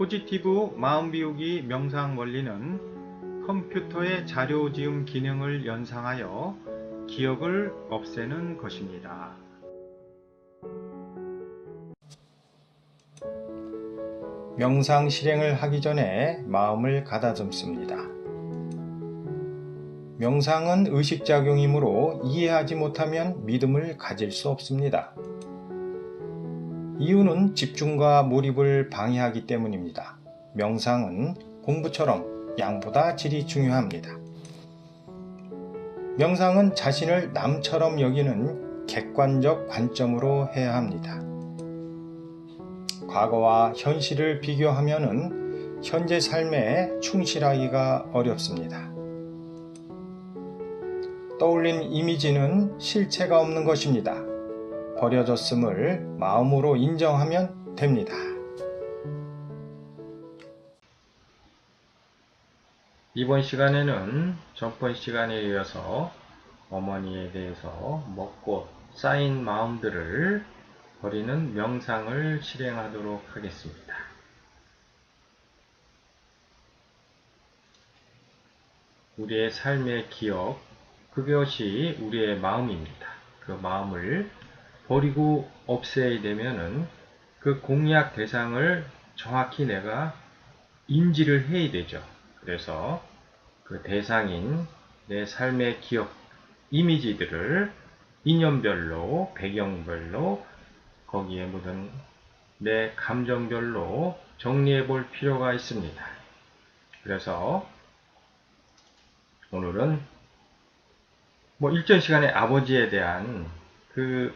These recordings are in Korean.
포지티브 마음 비우기 명상 원리는 컴퓨터의 자료 지움 기능을 연상하여 기억을 없애는 것입니다. 명상 실행을 하기 전에 마음을 가다듬습니다. 명상은 의식작용이므로 이해하지 못하면 믿음을 가질 수 없습니다. 이유는 집중과 몰입을 방해하기 때문입니다. 명상은 공부처럼 양보다 질이 중요합니다. 명상은 자신을 남처럼 여기는 객관적 관점으로 해야 합니다. 과거와 현실을 비교하면 현재 삶에 충실하기가 어렵습니다. 떠올린 이미지는 실체가 없는 것입니다. 버려졌음을 마음으로 인정하면 됩니다. 이번 시간에는 전번 시간에 이어서 어머니에 대해서 먹고 쌓인 마음들을 버리는 명상을 실행하도록 하겠습니다. 우리의 삶의 기억, 그것이 우리의 마음입니다. 그 마음을 버리고 없애야 되면은 그 공약 대상을 정확히 내가 인지를 해야 되죠. 그래서 그 대상인 내 삶의 기억, 이미지들을 인연별로, 배경별로, 거기에 묻은 내 감정별로 정리해 볼 필요가 있습니다. 그래서 오늘은 뭐 일전 시간에 아버지에 대한 그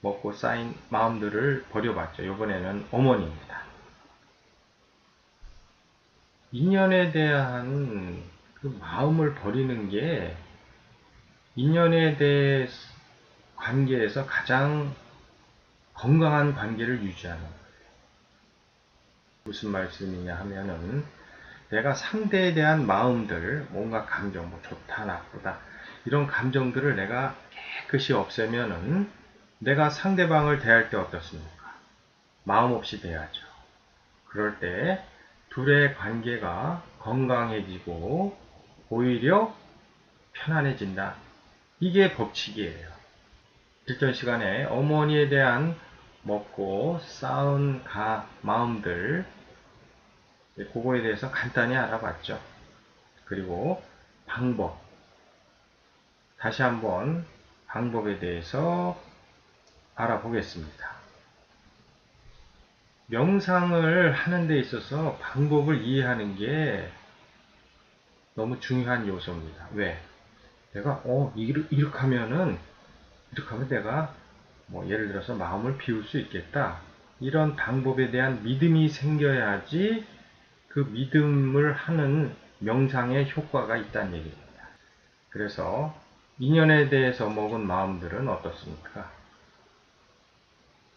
먹고 쌓인 마음들을 버려봤죠. 이번에는 어머니입니다. 인연에 대한 그 마음을 버리는 게 인연에 대해 관계에서 가장 건강한 관계를 유지하는 거예요. 무슨 말씀이냐 하면은 내가 상대에 대한 마음들, 뭔가 감정, 뭐 좋다, 나쁘다, 이런 감정들을 내가 깨끗이 없애면은 내가 상대방을 대할 때 어떻습니까? 마음 없이 대하죠. 그럴 때 둘의 관계가 건강해지고 오히려 편안해진다. 이게 법칙이에요. 일전 시간에 어머니에 대한 먹고 쌓은 가 마음들 그거에 대해서 간단히 알아봤죠. 그리고 방법 다시 한번 방법에 대해서 알아보겠습니다. 명상을 하는 데 있어서 방법을 이해하는 게 너무 중요한 요소입니다. 왜? 내가 어 이렇게, 이렇게 하면은 이렇게 하면 내가 뭐 예를 들어서 마음을 비울 수 있겠다. 이런 방법에 대한 믿음이 생겨야지 그 믿음을 하는 명상의 효과가 있다는 얘기입니다. 그래서 인연에 대해서 먹은 마음들은 어떻습니까?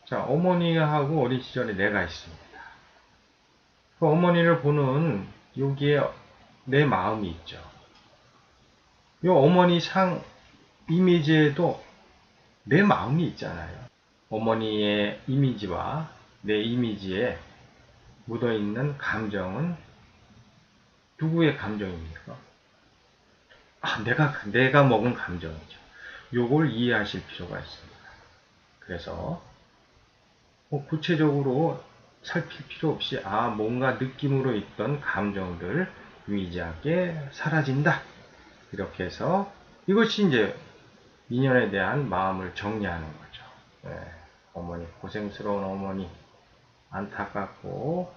자, 어머니하고 어린 시절에 내가 있습니다. 그 어머니를 보는 여기에 내 마음이 있죠. 이 어머니 상 이미지에도 내 마음이 있잖아요. 어머니의 이미지와 내 이미지에 묻어 있는 감정은 누구의 감정입니까? 아, 내가, 내가 먹은 감정이죠. 요걸 이해하실 필요가 있습니다. 그래서, 뭐 구체적으로 살필 필요 없이, 아, 뭔가 느낌으로 있던 감정들 유의지않게 사라진다. 이렇게 해서, 이것이 이제 인연에 대한 마음을 정리하는 거죠. 네, 어머니, 고생스러운 어머니, 안타깝고,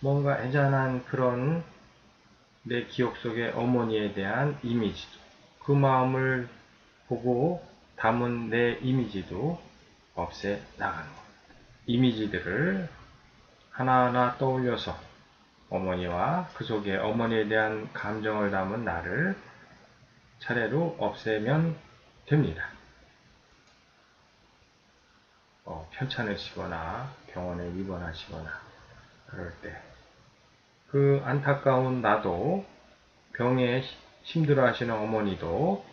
뭔가 애잔한 그런 내 기억 속의 어머니에 대한 이미지, 그 마음을 보고 담은 내 이미지도 없애 나가는 것. 이미지들을 하나하나 떠올려서 어머니와 그 속에 어머니에 대한 감정을 담은 나를 차례로 없애면 됩니다. 어, 편찮으시거나 병원에 입원하시거나 그럴 때 그 안타까운 나도 병에 힘들어 하시는 어머니도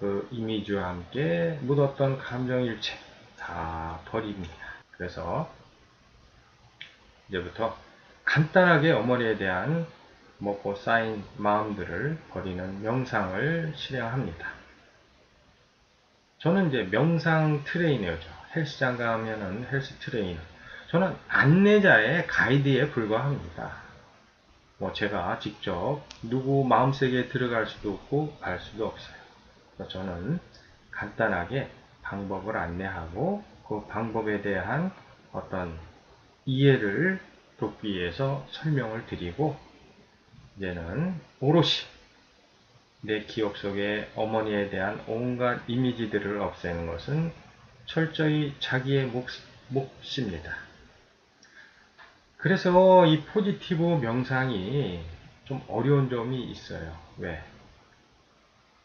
그 이미지와 함께 묻었던 감정일체 다 버립니다. 그래서 이제부터 간단하게 어머니에 대한 먹고 쌓인 마음들을 버리는 명상을 실행합니다. 저는 이제 명상 트레이너죠. 헬스장 가면은 헬스 트레이너. 저는 안내자의 가이드에 불과합니다. 뭐 제가 직접 누구 마음속에 들어갈 수도 없고 갈 수도 없어요. 저는 간단하게 방법을 안내하고 그 방법에 대한 어떤 이해를 돕기 위해서 설명을 드리고 이제는 오롯이 내 기억 속에 어머니에 대한 온갖 이미지들을 없애는 것은 철저히 자기의 몫, 몫입니다. 그래서 이 포지티브 명상이 좀 어려운 점이 있어요. 왜?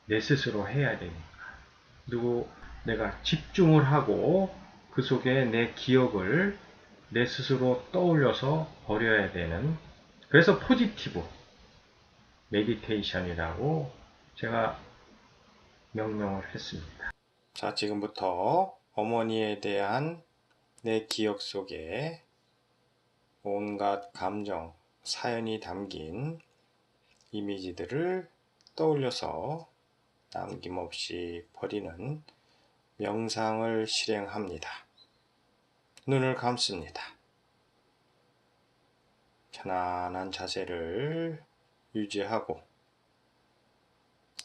내 스스로 해야 되니까. 그리고 내가 집중을 하고 그 속에 내 기억을 내 스스로 떠올려서 버려야 되는 그래서 포지티브 메디테이션이라고 제가 명명을 했습니다. 자, 지금부터 어머니에 대한 내 기억 속에 온갖 감정, 사연이 담긴 이미지들을 떠올려서 남김없이 버리는 명상을 실행합니다. 눈을 감습니다. 편안한 자세를 유지하고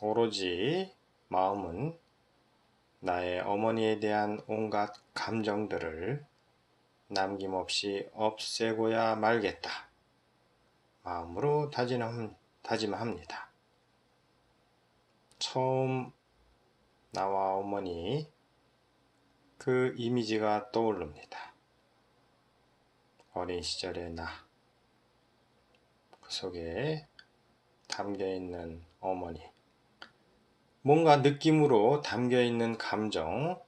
오로지 마음은 나의 어머니에 대한 온갖 감정들을 남김없이 없애고야 말겠다. 마음으로 다짐, 다짐합니다. 처음 나와 어머니 그 이미지가 떠오릅니다. 어린 시절의 나. 그 속에 담겨 있는 어머니. 뭔가 느낌으로 담겨 있는 감정,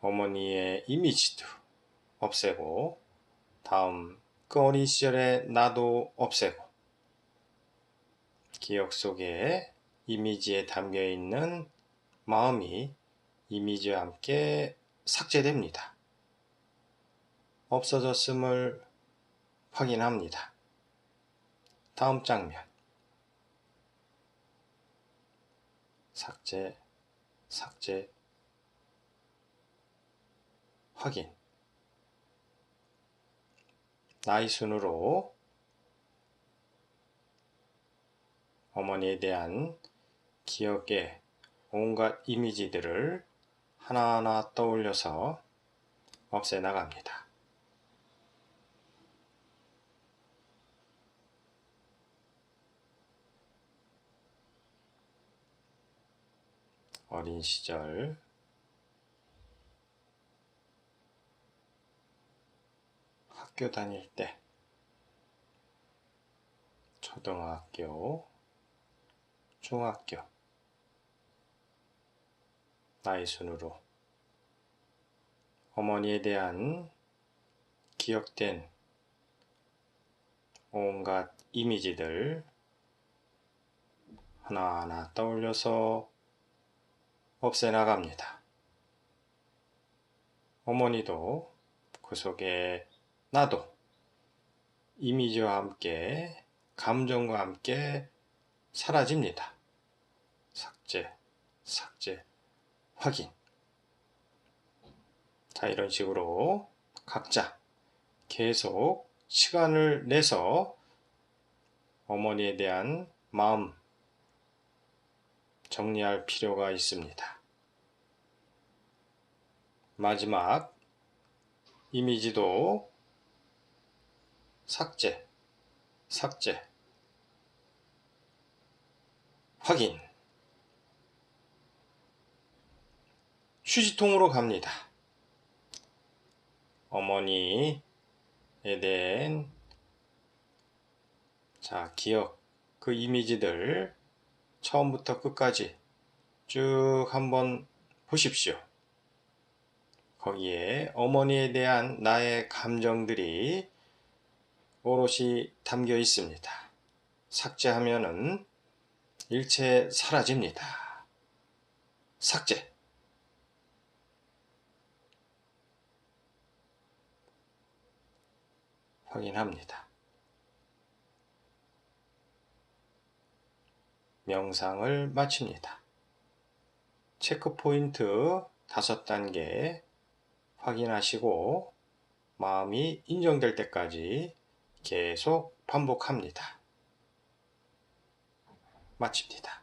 어머니의 이미지도 없애고, 다음 그 어린 시절의 나도 없애고, 기억 속에 이미지에 담겨 있는 마음이 이미지와 함께 삭제됩니다. 없어졌음을 확인합니다. 다음 장면. 삭제, 삭제, 확인. 나이 순으로 어머니에 대한 기억의 온갖 이미지들을 하나하나 떠올려서 없애 나갑니다. 어린 시절 학교 다닐 때 초등학교 중학교 나이 순으로 어머니에 대한 기억된 온갖 이미지들 하나하나 떠올려서 없애 나갑니다. 어머니도 그 속에 나도 이미지와 함께 감정과 함께 사라집니다. 삭제, 삭제, 확인. 자, 이런 식으로 각자 계속 시간을 내서 어머니에 대한 마음 정리할 필요가 있습니다. 마지막 이미지도 삭제, 삭제, 확인. 휴지통으로 갑니다. 어머니에 대한 자 기억 그 이미지들 처음부터 끝까지 쭉 한번 보십시오. 거기에 어머니에 대한 나의 감정들이 오롯이 담겨 있습니다. 삭제하면은 일체 사라집니다. 삭제. 확인합니다. 명상을 마칩니다. 체크포인트 5단계 확인하시고 마음이 인정될 때까지 계속 반복합니다. 마칩니다.